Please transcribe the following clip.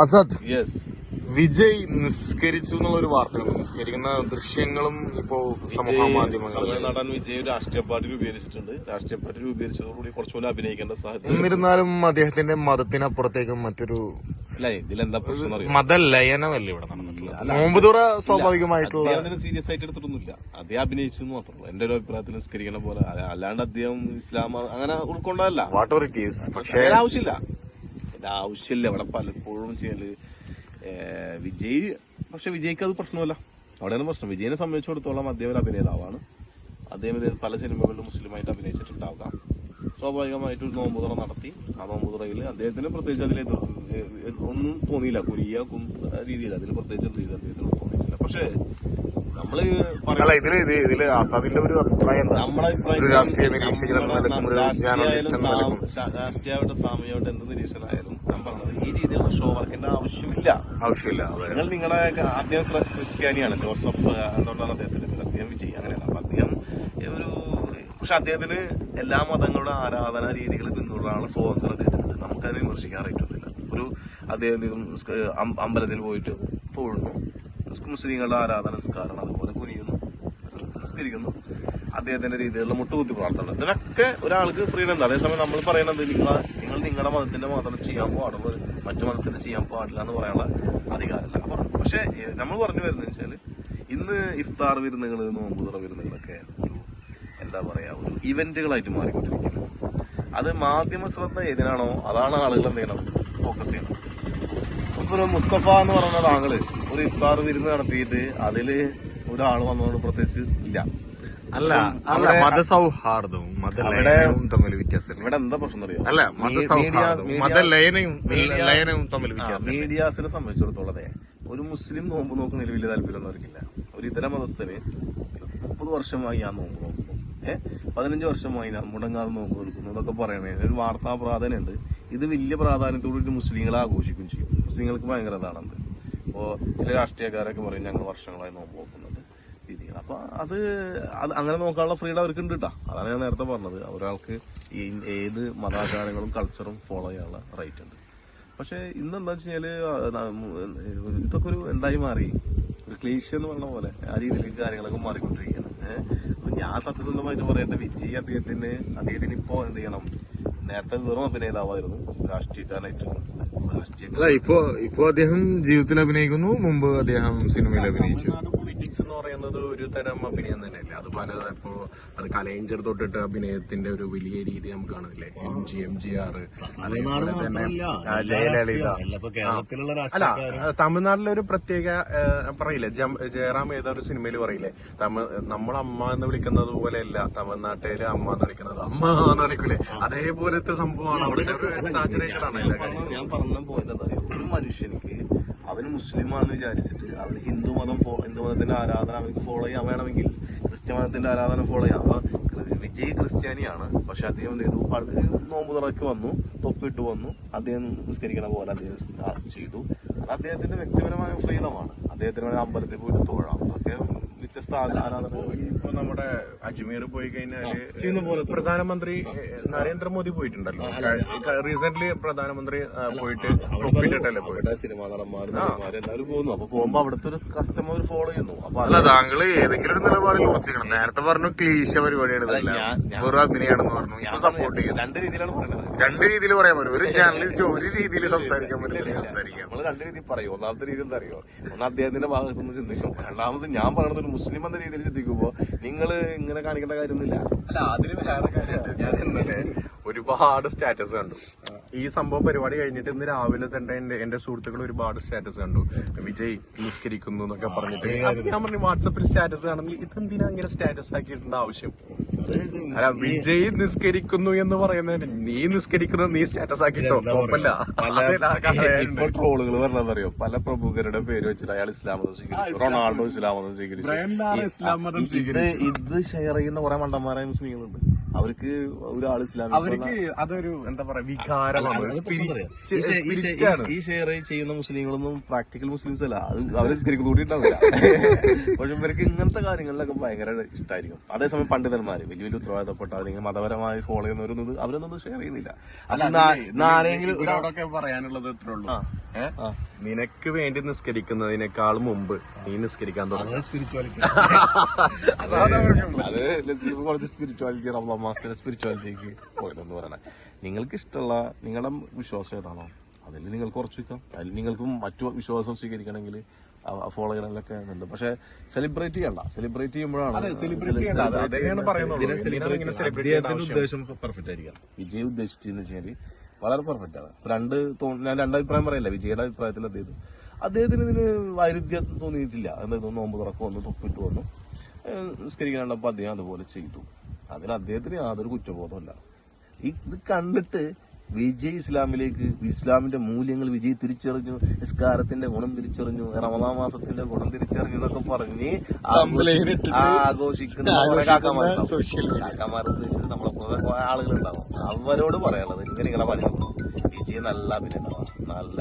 Azad yes Vijay നിസ്കരിച്ചു എന്നുള്ള ഒരു വാർത്തയുണ്ട്. നിസ്കരിക്കുന്ന ദൃശ്യങ്ങളും ഇപ്പോ സമൂഹ മാധ്യമങ്ങളിൽ നടൻ വിജയ് രാഷ്ട്രീയ പാർട്ടി രൂപീകരിച്ചിട്ടുണ്ട്. രാഷ്ട്രീയ പാർട്ടി രൂപീകരിച്ചതോടുകൂടി കുറച്ചുകൂടി അഭിനയിക്കേണ്ട സാഹചര്യം എന്നിരുന്നാലും അദ്ദേഹത്തിന്റെ മതത്തിനപ്പുറത്തേക്കും മറ്റൊരു അല്ല ഇതിലെന്താ പ്രശ്നം മതലയനമല്ലേ ഇവിടെ നടന്നിട്ടുള്ളത്? നോമ്പ് തുറ സ്വാഭാവികമായിട്ടുള്ള സീരിയസ് ആയിട്ട് എടുത്തിട്ടൊന്നുമില്ല. അദ്ദേഹം അഭിനയിച്ചു എന്ന് മാത്രമേ ഉള്ളൂ. എന്റെ ഒരു അഭിപ്രായത്തിൽ നിസ്കരിക്കണ പോലെ അല്ലാണ്ട് അദ്ദേഹം ഇസ്ലാം അങ്ങനെ ഉൾക്കൊണ്ടതല്ല. വാട്ട് ഇറ്റ് കേസ് പക്ഷേ ആവശ്യമില്ല. അതിന്റെ ആവശ്യമില്ല. ഇവിടെ പലപ്പോഴും ചെയ്യൽ വിജയ് പക്ഷെ വിജയ്ക്ക് അത് പ്രശ്നമല്ല. അവിടെയാണ് പ്രശ്നം. വിജയനെ സംബന്ധിച്ചിടത്തോളം അദ്ദേഹം ഒരു അഭിനേതാവാണ്. അദ്ദേഹം ഇത് പല സിനിമകളിലും മുസ്ലിമായിട്ട് അഭിനയിച്ചിട്ടുണ്ടാകാം സ്വാഭാവികമായിട്ട് ഒരു നോമ്പുതുറ നടത്തി. ആ നോമ്പുതുറയിൽ അദ്ദേഹത്തിന് പ്രത്യേകിച്ച് അതിൽ ഒന്നും തോന്നിയില്ല. കുരിയ രീതിയിൽ അതിൽ പ്രത്യേകിച്ച് എന്ത് ചെയ്ത് അദ്ദേഹത്തിന് തോന്നിയിട്ടില്ല. പക്ഷേ നമ്മൾ അല്ല ഇതിൽ ഇത് ഇതിൽ ആസാദിന്റെ ഒരു അഭിപ്രായം ഒരു രാഷ്ട്രീയ നിരീക്ഷകൻ എന്ന നിലക്കും ഒരു ജേർണലിസ്റ്റ് എന്ന നിലക്കും രാഷ്ട്രീയമായിട്ട് സാമൂഹ്യമായിട്ട് എന്ത് നിരീക്ഷണമായാലും ഞാൻ പറഞ്ഞത് ഈ രീതിയിലുള്ള ഷോ വർക്കിന്റെ ആവശ്യമില്ല. ആവശ്യമില്ല നിങ്ങൾ നിങ്ങളുടെ ആദ്യം ക്രിസ്ത്യാനിയാണ് ജോസഫ് എന്തുകൊണ്ടാണ് അദ്ദേഹത്തിന്? അദ്ദേഹം വിജയ് അങ്ങനെയാണ് അപ്പൊ അദ്ദേഹം ഒരു പക്ഷെ അദ്ദേഹത്തിന് എല്ലാ മതങ്ങളുടെ ആരാധനാ രീതികൾ പിന്തുടരാനുള്ള സ്വാതന്ത്ര്യം അദ്ദേഹത്തിനുണ്ട്. നമുക്കതിനെ വിമർശിക്കാൻ അറിയിട്ടൊന്നുമില്ല ഒരു അദ്ദേഹം അമ്പലത്തിൽ പോയിട്ട് തൊഴുന്നു. മുസ്ലിങ്ങളുടെ ആരാധന നിസ്കാരം അതുപോലെ കുനിയുന്നു. നിസ്കരിക്കുന്നു. അദ്ദേഹത്തിന്റെ രീതിയിലുള്ള മുട്ടുകുത്തി പ്രാർത്ഥന ഇതിനൊക്കെ ഒരാൾക്ക് ഫ്രീഡം ഉണ്ട്. അതേസമയം നമ്മൾ പറയുന്നത് നിങ്ങൾ നിങ്ങൾ നിങ്ങളുടെ മതത്തിന്റെ മാത്രം ചെയ്യാൻ പാടുള്ളൂ. മറ്റു മതത്തിന്റെ ചെയ്യാൻ പാടില്ല എന്ന് പറയാനുള്ള അധികാരമില്ല. അപ്പൊ പക്ഷെ നമ്മൾ പറഞ്ഞു വരുന്നത് വെച്ചാൽ ഇന്ന് ഇഫ്താർ വിരുന്നുകൾ നോമ്പുതുറ വിരുന്നുകളൊക്കെ ഒരു എന്താ പറയാ ഒരു ഇവന്റുകളായിട്ട് മാറിക്കൊണ്ടിരിക്കുന്നു. അത് മാധ്യമ ശ്രദ്ധ ഏതിനാണോ അതാണ് ആളുകൾ എന്ത് ചെയ്യണം ഫോക്കസ് ചെയ്യണം ഇപ്പൊ മുസ്തഫ എന്ന് പറയുന്ന താങ്കൾ ഒരു ഇഫ്താർ വിരുന്ന് നടത്തിയിട്ട് അതിൽ ഒരാൾ വന്നതുകൊണ്ട് പ്രത്യേകിച്ച് ഇല്ല. അല്ല അല്ല മതസൗഹാർദ്ദവും മതലയനവും തമ്മിൽ വ്യത്യാസം ഇവിടെ എന്താ പ്രശ്നം അറിയാം അല്ല മതസൗഹാർദ്ദവും ലയനവും തമ്മിൽ വ്യത്യാസം മീഡിയാസിനെ സംബന്ധിച്ചിടത്തോളം ഒരു മുസ്ലിം നോമ്പ് നോക്കുന്നതിൽ വലിയ താല്പര്യമൊന്നും അവർക്കില്ല ഒരു ഇതര മതസ്ഥന് മുപ്പത് വർഷമായി ഞാൻ നോമ്പ് നോക്കുന്നു. ഏഹ് പതിനഞ്ച് വർഷമായി ഞാൻ മുടങ്ങാതെ നോമ്പ് നിൽക്കുന്നു എന്നൊക്കെ പറയണേ. ഒരു വാർത്താ പ്രാധാന്യമുണ്ട്. ഇത് വലിയ പ്രാധാന്യത്തോടെ മുസ്ലിങ്ങളെ ആഘോഷിക്കുകയും ചെയ്യും. മുസ്ലിങ്ങൾക്ക് ഭയങ്കര ഇതാണത്. ഇപ്പോ ചില രാഷ്ട്രീയക്കാരൊക്കെ പറയും ഞങ്ങൾ വർഷങ്ങളായി നോമ്പ് നോക്കുന്നുണ്ട് രീതികൾ അപ്പൊ അത് അത് അങ്ങനെ നോക്കാനുള്ള ഫ്രീഡം അവർക്ക് ഉണ്ട് കേട്ടോ അതാണ് ഞാൻ നേരത്തെ പറഞ്ഞത്. ഒരാൾക്ക് ഏത് മതാചാരങ്ങളും കൾച്ചറും ഫോളോ ചെയ്യാനുള്ള റൈറ്റ് ഉണ്ട്. പക്ഷെ ഇന്ന് എന്താ വെച്ച് കഴിഞ്ഞാൽ ഇതൊക്കെ ഒരു എന്തായി മാറി. ഒരു ക്ലീശ എന്ന് പറഞ്ഞ പോലെ ആ രീതിയിലേക്ക് കാര്യങ്ങളൊക്കെ മാറിക്കൊണ്ടിരിക്കുകയാണ്. അപ്പൊ ഞാൻ സത്യസന്ധമായിട്ട് പറയട്ടെ വിജയ് അദ്ദേഹത്തിന് അദ്ദേഹത്തിന് ഇപ്പോ എന്ത് ചെയ്യണം? നേരത്തെ വെറും അഭിനേതാവായിരുന്നു രാഷ്ട്രീയക്കാരനായിട്ട്. രാഷ്ട്രീയ അല്ല ഇപ്പോ ഇപ്പോ അദ്ദേഹം ജീവിതത്തിൽ അഭിനയിക്കുന്നു മുമ്പ് അദ്ദേഹം സിനിമയിൽ അഭിനയിച്ചു. പൊളിറ്റിക്സ് എന്ന് പറയുന്നത് ഒരു തരം അഭിനയം തന്നെയല്ലേ? അത് പല ഇപ്പോ അത് കലയിഞ്ചർ തൊട്ടിട്ട് അഭിനയത്തിന്റെ ഒരു വലിയ രീതി നമുക്ക് കാണുന്നില്ലേ? M G M G R അതേപോലെ തന്നെ ജയലളിത. അല്ല തമിഴ്നാട്ടിലെ ഒരു പ്രത്യേക പറയില്ലേ? ജയറാം ജയറാം ഏതൊരു സിനിമയിൽ പറയില്ലേ? തമിഴ് നമ്മൾ അമ്മ എന്ന് വിളിക്കുന്നത് പോലെയല്ല. തമിഴ്നാട്ടിലെ അമ്മ എന്ന് വിളിക്കുന്നത് അമ്മ എന്ന് വിളിക്കൂലേ? അതേപോലത്തെ സംഭവമാണ് അവിടെ ഒരു എക്സാജറേറ്റഡ് ആണ് ഞാൻ പറഞ്ഞ പോയത്? ഒരു മനുഷ്യനിക്ക് അവന് മുസ്ലിമാണെന്ന് വിചാരിച്ചിട്ട് അവന് ഹിന്ദു മതം ഹിന്ദു ഹിന്ദു മതത്തിന്റെ ആരാധന അവർക്ക് ഫോളോ ചെയ്യാൻ വേണമെങ്കിൽ ക്രിസ്ത്യ മതത്തിന്റെ ആരാധന ഫോളോ ചെയ്യാം. അപ്പൊ വിജയ് ക്രിസ്ത്യാനിയാണ്. പക്ഷെ അദ്ദേഹം എന്ത് ചെയ്തു നോമ്പ് തുറക്ക് വന്നു തൊപ്പിട്ട് വന്നു. അദ്ദേഹം നിസ്കരിക്കണ പോലെ അദ്ദേഹം ചെയ്തു. അത് അദ്ദേഹത്തിന്റെ വ്യക്തിപരമായ ഫ്രീഡമാണ് അദ്ദേഹത്തിന് അമ്പലത്തിൽ പോയിട്ട് തൊഴാം. ഇപ്പൊ നമ്മുടെ അജ്മീർ പോയി കഴിഞ്ഞാൽ പ്രധാനമന്ത്രി നരേന്ദ്രമോദി പോയിട്ടുണ്ടല്ലോ. റീസെന്റ് പ്രധാനമന്ത്രി പോയിട്ട് ഒപ്പിട്ടിട്ടല്ലേ പോയിട്ട് സിനിമാ നടന്മാർ എല്ലാവരും പോകുന്നു. അപ്പൊ പോകുമ്പോ അവിടുത്തെ ഒരു കസ്റ്റമർ ഫോളോ ചെയ്യുന്നു. അല്ല താങ്കൾ ഏതെങ്കിലും ഒരു നിലപാടിൽ ഉറച്ചിക്കണം നേരത്തെ പറഞ്ഞു ക്ലീശ പരിപാടിയാണ് വെറും അഭിനയാണെന്ന് പറഞ്ഞു. ഞാൻ സപ്പോർട്ട് ചെയ്യുന്നു. രണ്ട് രീതിയിലാണ് പറയുന്നത് രണ്ട് രീതിയിൽ പറയാൻ പറ്റും. ഒരു ചാനലിൽ ഒരു രീതിയിൽ സംസാരിക്കാൻ പറ്റില്ല സംസാരിക്കാം. നമ്മൾ രണ്ട് രീതിയിൽ പറയും. ഒന്നാമത്തെ രീതി എന്താ അറിയോ? ഒന്ന് അദ്ദേഹത്തിന്റെ ഭാഗത്തുനിന്ന് ചിന്തിക്കും രണ്ടാമത് ഞാൻ പറയുന്നത് ഒരു മുസ്ലിം എന്ന രീതിയിൽ ചിന്തിക്കുമ്പോ നിങ്ങൾ ഇങ്ങനെ കാണിക്കേണ്ട കാര്യമൊന്നുമില്ല. അല്ല അതിന് വേറെ കാര്യം ഞാൻ ഇന്നലെ ഒരുപാട് സ്റ്റാറ്റസ് കണ്ടു. ഈ സംഭവം പരിപാടി കഴിഞ്ഞിട്ട് ഇന്ന് രാവിലെ തന്നെ എന്റെ എന്റെ സുഹൃത്തുക്കൾ ഒരുപാട് സ്റ്റാറ്റസ് കണ്ടു. വിജയ് നിസ്കരിക്കുന്നു എന്നൊക്കെ പറഞ്ഞിട്ട്. ഞാൻ പറഞ്ഞു വാട്സപ്പിൽ സ്റ്റാറ്റസ് ആണെങ്കിൽ ഇതെന്തിനാ ഇങ്ങനെ സ്റ്റാറ്റസ് ആക്കിയിട്ടുണ്ട് ആവശ്യം? അല്ല വിജയ് നിസ്കരിക്കുന്നു എന്ന് പറയുന്നതിന് നീ നിസ്കരിക്കുന്നത് നീ സ്റ്റാറ്റസ് ആക്കിട്ടോ കുഴപ്പമില്ല. ട്രോളുകൾ പറഞ്ഞതറിയോ പല പ്രമുഖരുടെ പേര് വെച്ചിട്ട് അയാൾ ഇസ്ലാം മതം സ്വീകരിച്ചു. റൊണാൾഡോ ഇസ്ലാം മതം സ്വീകരിച്ചു. ഇസ്ലാം മതം ഇത് ഇത് ഷെയർ ചെയ്യുന്ന കുറെ മണ്ടന്മാരായ മുസ്ലിങ്ങളുണ്ട് അവർക്ക് ഒരാൾ ഇസ്ലാമിക് അവർക്ക് അതൊരു എന്താ പറയാ വികാരമാണ് ഈ ഷെയർ ചെയ്യുന്ന മുസ്ലിങ്ങളൊന്നും പ്രാക്ടിക്കൽ മുസ്ലിംസ് അല്ല. അത് അവരെ സ്കരിക്കുന്ന കൂടി ഉണ്ടാവില്ല. പക്ഷെ ഇവർക്ക് ഇങ്ങനത്തെ കാര്യങ്ങളിലൊക്കെ ഭയങ്കര ഇഷ്ടമായിരിക്കും അതേസമയം പണ്ഡിതന്മാര് വലിയ വലിയ ഉത്തരവാദിത്തപ്പെട്ട അല്ലെങ്കിൽ മതപരമായി ഫോളോ ചെയ്യുന്നവരൊന്നും അവരൊന്നും ഷെയർ ചെയ്യുന്നില്ല. അല്ല ആരെങ്കിലും ഒരാ- ഇവരോടൊക്കെ പറയാനുള്ളത് ഇത്രേ ഉള്ളൂ. നിനക്ക് വേണ്ടി നിസ്കരിക്കുന്നതിനേക്കാൾ മുമ്പ് നീ നിസ്കരിക്കാൻ തുടങ്ങി. സ്പിരിച്വാലിറ്റി അത് കുറച്ച് സ്പിരിച്വാലിറ്റി റമദാൻ മാസത്തിലെ സ്പിരിച്വാലിറ്റിക്ക് പോയതെന്ന് പറയണേ. നിങ്ങൾക്ക് ഇഷ്ടമുള്ള നിങ്ങളുടെ വിശ്വാസം ഏതാണോ അതിൽ നിങ്ങൾ കുറച്ച് വെക്കാം അതിൽ നിങ്ങൾക്ക് മറ്റു വിശ്വാസം സ്വീകരിക്കണമെങ്കിൽ ഫോളോ ചെയ്യണമെങ്കിലൊക്കെ ഉണ്ട് പക്ഷെ സെലിബ്രേറ്റ് ചെയ്യണ്ട. സെലിബ്രേറ്റ് ചെയ്യുമ്പോഴാണ് ഉദ്ദേശം പെർഫെക്റ്റ് ആയിരിക്കാം വിജയ് ഉദ്ദേശിച്ചെന്ന് വെച്ചാൽ വളരെ പെർഫെക്റ്റ് ആണ്. രണ്ട് ഞാൻ രണ്ട് അഭിപ്രായം പറയില്ല? വിജയുടെ അഭിപ്രായത്തിൽ അദ്ദേഹം അദ്ദേഹത്തിന് ഇതിന് വൈരുദ്ധ്യം തോന്നിയിട്ടില്ല. എന്താ നോമ്പ് തുറക്കം വന്നു തൊപ്പിട്ട് വന്നു. ഏഹ് നിസ്കരിക്കാണ്ടപ്പോൾ അദ്ദേഹം അതുപോലെ ചെയ്തു. അതിന് അദ്ദേഹത്തിന് യാതൊരു കുറ്റബോധമല്ല ഈ ഇത് കണ്ടിട്ട് വിജയ് ഇസ്ലാമിലേക്ക് ഇസ്ലാമിന്റെ മൂല്യങ്ങൾ വിജയ് തിരിച്ചറിഞ്ഞു നിസ്കാരത്തിന്റെ ഗുണം തിരിച്ചറിഞ്ഞു റമദാ മാസത്തിന്റെ ഗുണം തിരിച്ചറിഞ്ഞു എന്നൊക്കെ പറഞ്ഞ് ആഘോഷിക്കുന്ന കുറെ കാക്കമാരുണ്ടാവും. social media. കാക്കമാരെ ഉദ്ദേശിച്ച് നമ്മളെ പോലെ ആളുകളുണ്ടാവും. അവരോട് പറയാനുള്ളത് ഇങ്ങനെ ഇങ്ങനെ പറയുന്നു വിജയ് നല്ല അഭിനയം നല്ല